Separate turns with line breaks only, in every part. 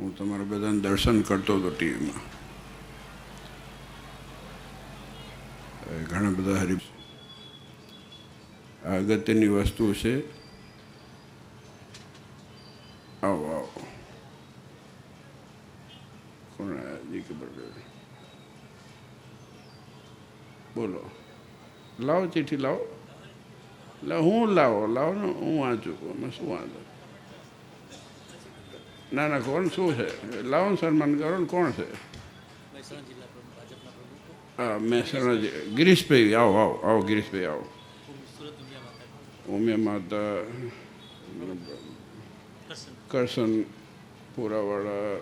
હું તમારા બધાને દર્શન કરતો હતો ટીવીમાં. ઘણા બધા હરી આ અગત્યની વસ્તુ છે. આવો આવો. કોણ ખબર પડે. બોલો. લાવો ચીઠી લાવો. હું લાવો? લાવો ને હું વાંચું. એમાં શું વાંધો ના ના, કોણ શું છે? લાવો સન્માન કરો ને કોણ છે? હા, મહેસાણા ગિરીશભાઈ, આવો આવો આવો, ગિરીશભાઈ, આવો. ઉમિયા માતા, કરશન પુરાવાળા,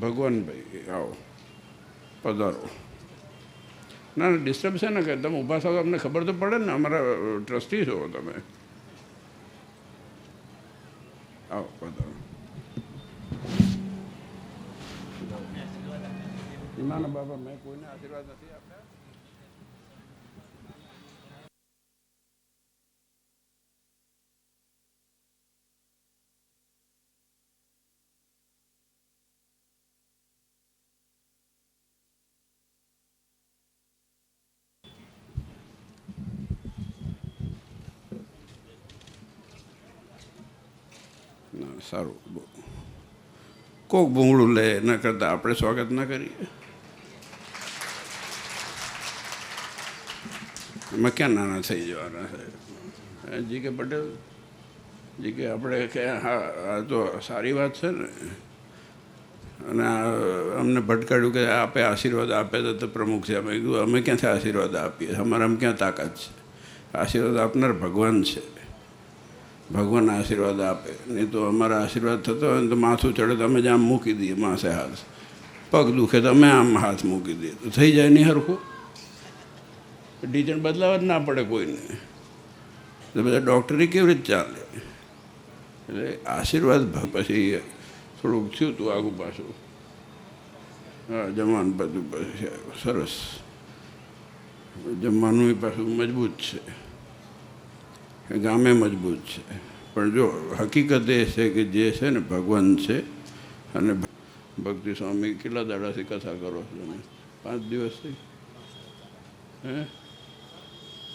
ભગવાનભાઈ, આવો, પધારો. ના ના ડિસ્ટર્બ છે ને કે તમે ઊભા થાવ અમને ખબર તો પડે ને, અમારા ટ્રસ્ટી છો તમે. આવો, પધારો. ના ના બાબા મેં કોઈને આશીર્વાદ નથી આપ્યા. સારું. કોક ભૂંગળું લે એના કરતાં આપણે સ્વાગત ના કરીએ. એમાં ક્યાં નાના થઈ જવાના છે? જી કે પટેલ. જી કે આપણે કે હા, આ તો સારી વાત છે ને. અને અમને ભટકાડ્યું કે આપે આશીર્વાદ આપે તો પ્રમુખ છે અમે કીધું, અમે ક્યાંથી આશીર્વાદ આપીએ? અમારામાં ક્યાં તાકાત છે? આશીર્વાદ આપનાર ભગવાન છે. ભગવાન આશીર્વાદ આપે. નહીં તો અમારા આશીર્વાદ થતો હોય ને તો માથું ચડે તો અમે જ આમ મૂકી દઈએ માસે હાથ. પગ દુખે તો અમે આમ હાથ મૂકી દઈએ. તો થઈ જાય નહીં હરખું? ડિઝાઇન બદલાવા જ ના પડે કોઈને. તો બધા ડૉક્ટરી કેવી રીતે ચાલે? એટલે આશીર્વાદ પછી થોડુંક થયું હતું આગું પાછું. હા, જમવાનું બધું પછી સરસ. જમવાનું એ પાછું મજબૂત છે. ગામે મજબૂત છે. પણ જો હકીકત એ છે કે જે છે ને ભગવાન છે અને ભક્તિ સ્વામી કેટલા દાડાથી કથા કરો છો તમે? પાંચ દિવસથી? હે?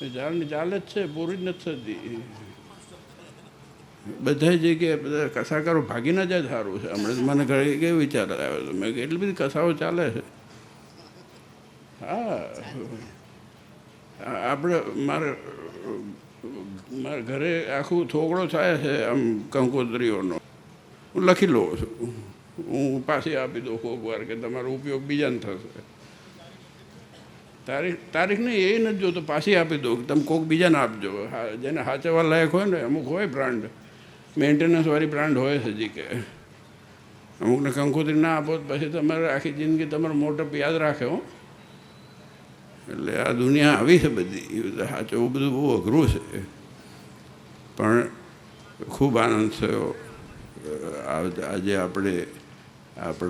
એ ચાલે જ છે, પૂરી જ નથી થતી. બધા જગ્યાએ બધા કસાકારો ભાગી ના જાય સારું છે. હમણાં મને ઘરે કેવો વિચાર આવ્યો હતો મેં એટલી બધી કસાઓ ચાલે છે. હા. આપણે મારે, મારા ઘરે આખું થોકડો થાય છે આમ કંકોત્રીઓનો. હું લખી લઉં છું. હું પાછી આપી દઉં કોઈક વાર કે તમારો ઉપયોગ બીજાને થશે. તારીખ તારીખ નહીં એ નથી જોતો. પાછી આપી દઉં. તમે કોક બીજાને આપજો. જેને સાચવવા લાયક હોય ને, અમુક હોય બ્રાન્ડ. મેન્ટેનન્સવાળી બ્રાન્ડ હોય હજી કે. અમુકને કંકોત્રી ના આપો પછી તમારે આખી જિંદગી તમારો મોટપ યાદ રાખે, હો. એટલે આ દુનિયા આવી છે બધી. એ બધું બહુ અઘરું છે. પણ ખૂબ આનંદ થયો. આજે આપણે આપણા